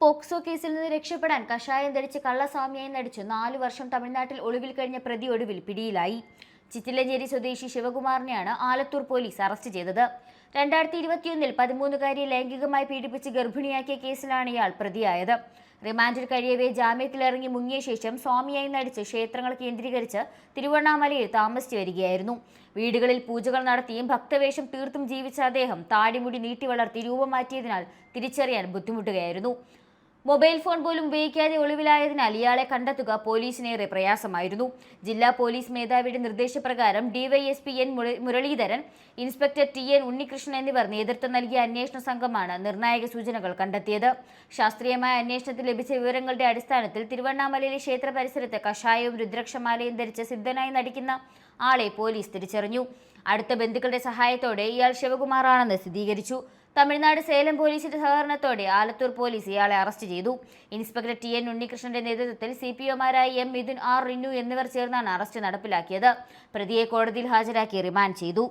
POCSO കേസിൽ നിന്ന് രക്ഷപ്പെടാൻ കഷായം ധരിച്ച് കള്ളസ്വാമിയായി നടിച്ചു നാലു വർഷം തമിഴ്നാട്ടിൽ ഒളിവിൽ കഴിഞ്ഞ പ്രതി ഒടുവിൽ പിടിയിലായി. ചിറ്റിലഞ്ചേരി സ്വദേശി ശിവകുമാറിനെയാണ് ആലത്തൂർ പോലീസ് അറസ്റ്റ് ചെയ്തത്. രണ്ടായിരത്തി ഇരുപത്തിയൊന്നിൽ പതിമൂന്നുകാരിയെ ലൈംഗികമായി പീഡിപ്പിച്ച് ഗർഭിണിയാക്കിയ കേസിലാണ് ഇയാൾ പ്രതിയായത്. റിമാൻഡിൽ കഴിയവേ ജാമ്യത്തിലിറങ്ങി മുങ്ങിയ ശേഷം സ്വാമിയായി നടിച്ച് ക്ഷേത്രങ്ങൾ കേന്ദ്രീകരിച്ച് തിരുവണ്ണാമലയിൽ താമസിച്ചു വരികയായിരുന്നു. വീടുകളിൽ പൂജകൾ നടത്തിയും ഭക്തവേഷം തീർത്തും ജീവിച്ച അദ്ദേഹം താടിമുടി നീട്ടി വളർത്തി രൂപം മാറ്റിയതിനാൽ തിരിച്ചറിയാൻ ബുദ്ധിമുട്ടുകയായിരുന്നു. മൊബൈൽ ഫോൺ പോലും ഉപയോഗിക്കാതെ ഒളിവിലായതിനാൽ ഇയാളെ കണ്ടെത്തുക പോലീസിനേറെ പ്രയാസമായിരുന്നു. ജില്ലാ പോലീസ് മേധാവിയുടെ നിർദ്ദേശപ്രകാരം DYSP N മുര- Muraleedharan inspector T N Unnikrishnan എന്നിവർ നേതൃത്വം നൽകിയ അന്വേഷണ സംഘമാണ് നിർണായക സൂചനകൾ കണ്ടെത്തിയത്. ശാസ്ത്രീയമായ അന്വേഷണത്തിൽ ലഭിച്ച വിവരങ്ങളുടെ അടിസ്ഥാനത്തിൽ തിരുവണ്ണാമലയിലെ ക്ഷേത്ര പരിസരത്ത് കഷായവും രുദ്രക്ഷമാലയും ധരിച്ച് സിദ്ധനായി നടിക്കുന്ന ആളെ പോലീസ് തിരിച്ചറിഞ്ഞു. അടുത്ത ബന്ധുക്കളുടെ സഹായത്തോടെ ഇയാൾ ശിവകുമാറാണെന്ന് സ്ഥിരീകരിച്ചു. തമിഴ്നാട് സേലം പോലീസിന്റെ സഹകരണത്തോടെ ആലത്തൂർ പോലീസ് ഇയാളെ അറസ്റ്റ് ചെയ്തു. ഇൻസ്പെക്ടർ ടി എൻ ഉണ്ണികൃഷ്ണന്റെ നേതൃത്വത്തിൽ സി പി ഒമാരായ എം മിഥുൻ ആർ റിന്നു എന്നിവർ ചേർന്നാണ് അറസ്റ്റ് നടപ്പിലാക്കിയത്. പ്രതിയെ കോടതിയിൽ ഹാജരാക്കി റിമാൻഡ് ചെയ്തു.